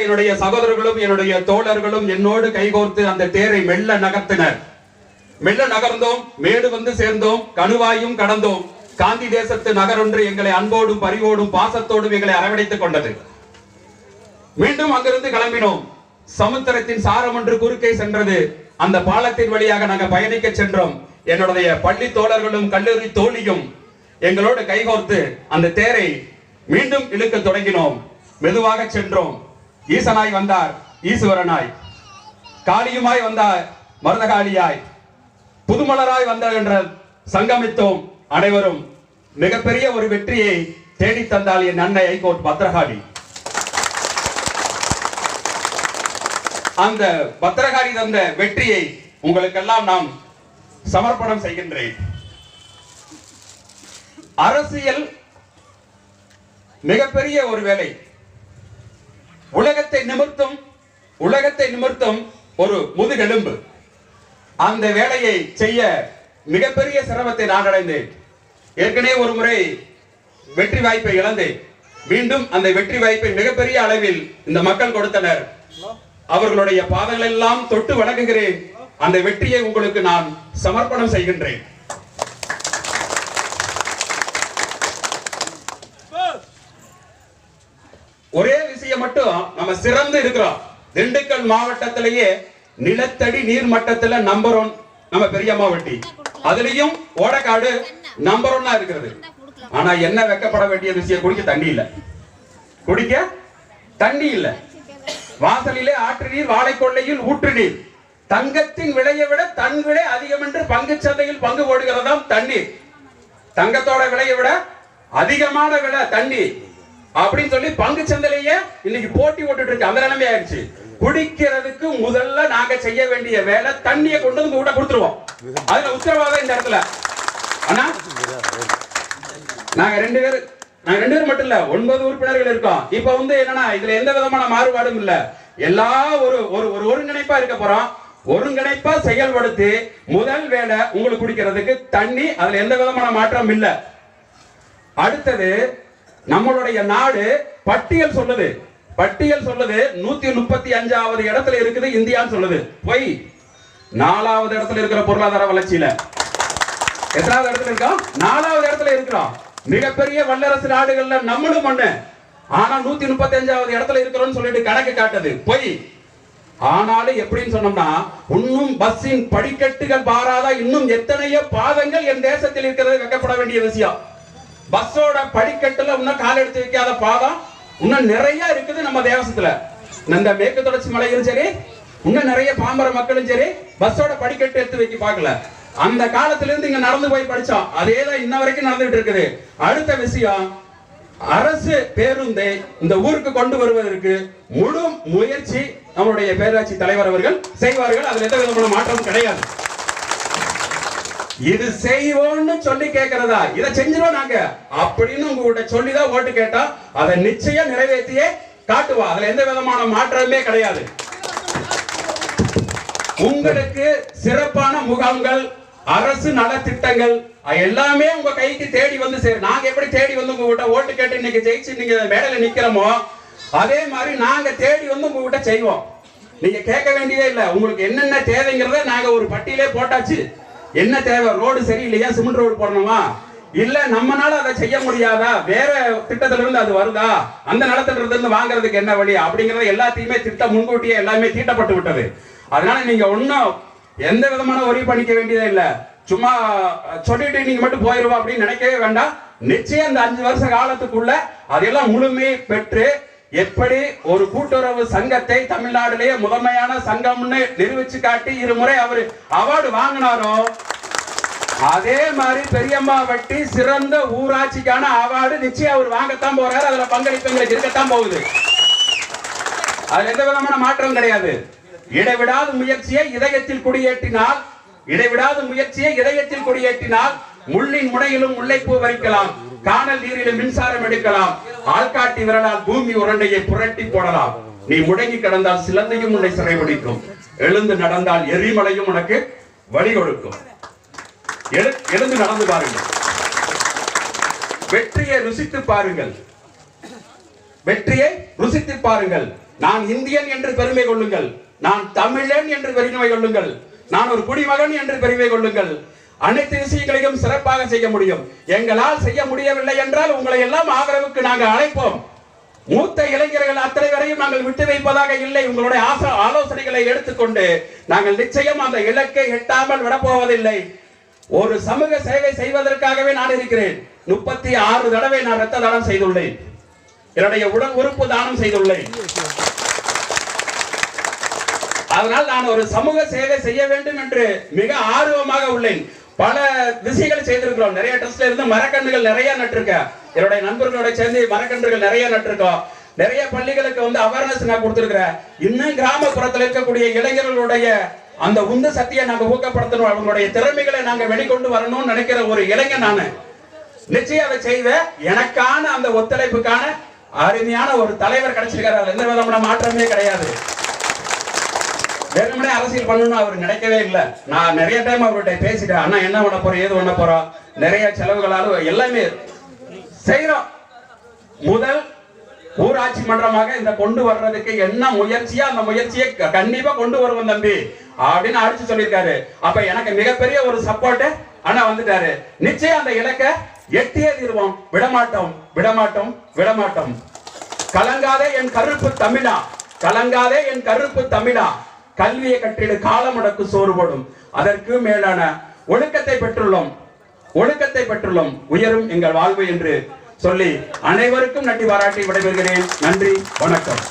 என்னுடைய சகோதரர்களும் என்னுடைய தோழர்களும் என்னோடு கைகோர்த்து அந்த தேரை மெல்ல நகர்த்தினர். மெல்ல நகர்ந்தோம் மேடு வந்து சேர்ந்தோம் கணுவாயும் கடந்தோம். காந்தி தேசத்து நகரொன்று எங்களை அன்போடும் பரிவோடும் பாசத்தோடும் எங்களை அரவணைத்துக் கொண்டது. மீண்டும் அங்கிருந்து கிளம்பினோம். சமுத்திரத்தின் சாரம் ஒன்று குறுக்கே சென்றது. அந்த பாலத்தின் வழியாக நாங்கள் பயணிக்க சென்றோம். என்னுடைய பள்ளி தோழர்களும் கல்லூரி தோழியும் எங்களோடு கைகோர்த்து அந்த தேரை மீண்டும் இழுக்க தொடங்கினோம். மெதுவாக சென்றோம். ஈசனாய் வந்தார் ஈஸ்வரனாய் காளியுமாய் வந்தார் மருதகாளியாய். புதுமலராய் வந்தார் என்ற சங்கமித்தோம் அனைவரும். மிகப்பெரிய ஒரு வெற்றியை தேடி தந்தால் என் அன்னை ஐகோர்ட் பத்ரகாளி அந்த பத்திரகாளி தந்த வெற்றியை உங்களுக்கெல்லாம் நாம் சமர்ப்பணம் செய்கின்றேன். அரசியல் மிகப்பெரிய ஒரு வேலை. உலகத்தை நிமிர்த்தும் உலகத்தை நிமிர்த்தும் ஒரு முதுகெலும்பு. அந்த வேலையை செய்ய மிகப்பெரிய சிரமத்தை நான் அடைந்தேன். ஏற்கனவே ஒரு முறை வெற்றி வாய்ப்பை இழந்தேன். மீண்டும் அந்த வெற்றி வாய்ப்பை மிகப்பெரிய அளவில் இந்த மக்கள் கொடுத்தனர். அவர்களுடைய பாதங்கள் எல்லாம் தொட்டு வணங்குகிறேன். அந்த வெற்றியை உங்களுக்கு நான் சமர்ப்பணம் செய்கின்றேன். ஒரே விஷயம் மட்டும் நம்ம சிறந்து இருக்கிறோம். திண்டுக்கல் மாவட்டத்திலேயே நிலத்தடி நீர் மட்டத்துல நம்பர் ஒன் நம்ம பெரியம்மா வட்டி அதுலயும் ஓடக்காடு நம்பர் ஒன்னா இருக்கிறது. ஆனா என்ன வெக்கப்பட வேண்டிய விஷயம்? குடிக்க தண்ணி இல்ல. குடிக்க தண்ணி இல்ல. வாசலிலே ஆற்று நீர் வாழைக்கொள்ளையில் ஊற்று நீர். தங்கத்தின் விலையை விட தன் விலை அதிகம் என்று பங்கு சந்தையில் பங்கு போடுகிறதாம் தண்ணீர். தங்கத்தோட விலையை விட அதிகமான விலை தண்ணி அப்படின்னு சொல்லி பங்கு சந்தையிலேயே இன்னைக்கு போட்டி போட்டுட்டு இருக்கு. அந்த நிலைமை ஆயிடுச்சு. குடிக்கிறதுக்கு முதல்ல நாங்க செய்ய வேண்டிய வேலை தண்ணியை கொண்டு வந்து கூட கொடுத்துருவோம். அதுல உத்தரவாதம் இந்த இடத்துல. ஆனா நாங்க ரெண்டு பேரும் நாங்க ரெண்டு பேரும் மட்டும் இல்ல ஒன்பது உறுப்பினர்கள் இருக்கோம். இப்ப வந்து என்னன்னா இதுல எந்த விதமான மாறுபாடும் இல்ல. எல்லா ஒரு ஒரு ஒரு ஒருங்கிணைப்பா இருக்க போறோம். ஒருங்கிணைப்பா செயல்படுத்தி முதல் வேலை உங்களுக்கு குடிக்கிறதுக்கு தண்ணி அதுல எந்த விதமான மாற்றம் இல்ல. அடுத்தது நம்மளுடைய நாடு பட்டியல் சொல்லுது. பட்டியல் சொல்லுது நூத்தி முப்பத்தி அஞ்சாவது இடத்துல இருக்குது இந்தியான்னு சொல்லுது. பொய். நாலாவது இடத்துல இருக்கிற பொருளாதார வளர்ச்சியில. எத்தனாவது இடத்துல இருக்கோம் நாலாவது இடத்துல இருக்கிறோம் மிகப்பெரிய வல்லரசு நாடுகள்ல நம்மளும் ஒண்ணு. ஆனா நூத்தி முப்பத்தி அஞ்சாவது இடத்துல இருக்கிறோம்னு சொல்லிட்டு கணக்கு காட்டுது. பொய். ஆனாலும் எப்படின்னு சொன்னோம்னா இன்னும் பஸ்ஸின் படிக்கட்டுகள் பாராத இன்னும் எத்தனையோ பாதங்கள் என் தேசத்தில் இருக்கிறது வைக்கப்பட வேண்டிய விஷயம். பஸ்ஸோட படிக்கட்டுல இன்னும் கால் எடுத்து வைக்காத பாதம் இன்னும் நிறைய இருக்குது நம்ம தேசத்துல இந்த மேற்கு தொடர்ச்சி மலையிலும் சரி இன்னும் நிறைய பாம்பர மக்களும் சரி பஸ்ஸோட படிக்கட்டு எடுத்து வைக்க பார்க்கல. அந்த காலத்துல இருந்து இங்க நடந்து போய் படிச்சோம். அதே தான் இன்ன வரைக்கும் நடந்துட்டு இருக்குது. அடுத்த விஷயம் அரசு பேருந்தை இந்த ஊருக்கு கொண்டு வருவதற்கு முழு முயற்சி நம்மளுடைய பேராட்சி தலைவர் அவர்கள் செய்வார்கள். அதுல எந்த விதமான மாற்றமும் கிடையாது. இது செய்வோம்னு சொல்லி கேட்கிறதா இதை செஞ்சிருவோம் நாங்க. அப்படின்னு உங்ககிட்ட சொல்லிதான் ஓட்டு கேட்டா அதை நிச்சயம் நிறைவேற்றியே காட்டுவா. அதுல எந்த விதமான மாற்றமே கிடையாது. உங்களுக்கு சிறப்பான முகாம்கள் அரசு நலத்திட்டங்கள் எல்லாமே உங்க கைக்கு தேடி வந்து சேரும் நாங்க எப்படி தேடி வந்து உங்ககிட்ட ஓட்டு கேட்டு இன்னைக்கு ஜெயிச்சு நீங்க மேடையில நிக்கிறோமோ அதே மாதிரி நாங்க தேடி வந்து உங்ககிட்ட செய்வோம். நீங்க கேட்க வேண்டியதே இல்லை. உங்களுக்கு என்னென்ன தேவைங்கிறத நாங்க ஒரு பட்டியலே போட்டாச்சு. என்ன தேவை? ரோடு சரியில்லையா? சிமெண்ட் ரோடு போடணுமா? இல்ல நம்மனால அதை செய்ய முடியாதா? வேற திட்டத்துல இருந்து அது வருதா? அந்த நிலத்துல இருந்து வாங்குறதுக்கு என்ன வழி? அப்படிங்கறது எல்லாத்தையுமே திட்டம் முன்கூட்டியே எல்லாமே தீட்டப்பட்டு விட்டது. அதனால நீங்க ஒன்னும் எந்த விதமான ஒரி பண்ணிக்க வேண்டியதே இல்ல. சும்மா சொல்லிட்டு நீங்க மட்டும் போயிருவா அப்படின்னு நினைக்கவே வேண்டாம். நிச்சயம் இந்த அஞ்சு வருஷ காலத்துக்குள்ள அதெல்லாம் முழுமை பெற்று எப்படி ஒரு கூட்டுறவு சங்கத்தை தமிழ்நாட்டிலேயே முதன்மையான சங்கம்னு நிரூபிச்சு காட்டி இருமுறை அவர் அவார்டு வாங்கினாரோ அதே மாதிரி பெரியம்மா வட்டி சிறந்த ஊராட்சிக்கான அவார்டு நிச்சயம் அவர் வாங்கத்தான் போறாரு. அதுல பங்களிப்பு எங்களுக்கு இருக்கத்தான் போகுது. அதுல எந்த விதமான மாற்றம் கிடையாது. இடைவிடாத முயற்சியை இதயத்தில் குடியேற்றினால் இடைவிடாத முயற்சியை இதயத்தில் குடியேற்றினால் முள்ளின் முனையிலும் முல்லைப்பூ வரிக்கலாம் காணல் நீரிலும் மின்சாரம் எடுக்கலாம். ஆள்காட்டி விரலால் பூமி உருண்டையை புரட்டி போடலாம். நீ முடங்கி கிடந்தால் சிலந்தையும் உன்னை சிறைபிடிக்கும். எழுந்து நடந்தால் எரிமலையும் உனக்கு வழி கொடுக்கும் எழுந்து நடந்து பாருங்கள். வெற்றியை ருசித்து பாருங்கள். வெற்றியை ருசித்து பாருங்கள். நான் இந்தியன் என்று பெருமை கொள்ளுங்கள். நான் தமிழன் என்று பெருமை கொள்ளுங்கள். நான் ஒரு குடிமகன் என்று பெருமை கொள்ளுங்கள். அனைத்து விஷயங்களையும் சிறப்பாக செய்ய முடியும். எங்களால் செய்ய முடியவில்லை என்றால் உங்களை எல்லாம் ஆதரவுக்கு நாங்கள் அழைப்போம். மூத்த இளைஞர்கள் அத்தனை வரையும் நாங்கள் விட்டு வைப்பதாக இல்லை. உங்களுடைய ஆச- ஆலோசனைகளை எடுத்துக்கொண்டு நாங்கள் நிச்சயம் அந்த இலக்கை எட்டாமல் விடப்போவதில்லை. ஒரு சமூக சேவை செய்வதற்காகவே நான் இருக்கிறேன். முப்பத்தி ஆறு தடவை நான் ரத்த தானம் செய்துள்ளேன். என்னுடைய உடல் உறுப்பு தானம் செய்துள்ளேன். அதனால் நான் ஒரு சமூக சேவை செய்ய வேண்டும் என்று மிக ஆர்வமாக உள்ளேன். பல விஷயங்களை செய்திருக்கிறோம். நிறைய ட்ரஸ்ட்ல இருந்து மரக்கன்றுகள் நிறைய நட்டிருக்கேன் என்னுடைய நண்பர்களோட சேர்ந்து மரக்கன்றுகள் நிறைய நட்டிருக்கோம். நிறைய பள்ளிகளுக்கு வந்து அவேர்னஸ் நான் கொடுத்துருக்கிறேன். இன்னும் கிராமப்புறத்தில் இருக்கக்கூடிய இளைஞர்களுடைய அந்த உந்து சக்தியை நாங்க ஊக்கப்படுத்தணும். அவங்களுடைய திறமைகளை நாங்க வெளிக்கொண்டு வரணும்னு நினைக்கிற ஒரு இளைஞன் நானு. நிச்சயம் அதை செய்வேன் எனக்கான அந்த ஒத்துழைப்புக்கான அருமையான ஒரு தலைவர் கிடைச்சிருக்காரு எந்த விதமான மாற்றமே கிடையாது. வெறுமனே அரசியல் பண்ணணும்னு அவர் நினைக்கவே இல்லை. நான் நிறைய டைம் அவர்கிட்ட பேசிட்டேன். அண்ணா என்ன பண்ண போறோம் ஏது பண்ண போறோம் நிறைய செலவுகளாலும் எல்லாமே செய்யறோம் முதல் ஊராட்சி மன்றமாக இந்த கொண்டு வர்றதுக்கு என்ன முயற்சியா அந்த முயற்சியை க- கண்டிப்பா கொண்டு வருவோம் தம்பி. அப்படின்னு அடிச்சு சொல்லியிருக்காரு. அப்ப எனக்கு மிகப்பெரிய ஒரு சப்போர்ட் ஆனா வந்துட்டாரு. நிச்சயம் அந்த இலக்கை எட்டியே தீர்வோம். விடமாட்டோம் விடமாட்டோம் விடமாட்டோம். கலங்காதே என் கருப்பு தமிழா. கலங்காதே என் கருப்பு தமிழா. கல்வியை கட்டிடு காலமுடக்கு சோறுபடும். அதற்கு மேலான ஒழுக்கத்தை பெற்றுள்ளோம். ஒழுக்கத்தை பெற்றுள்ளோம். உயரும் எங்கள் வாழ்வு என்று சொல்லி அனைவருக்கும் நன்றி பாராட்டி விடைபெறுகிறேன். நன்றி வணக்கம்.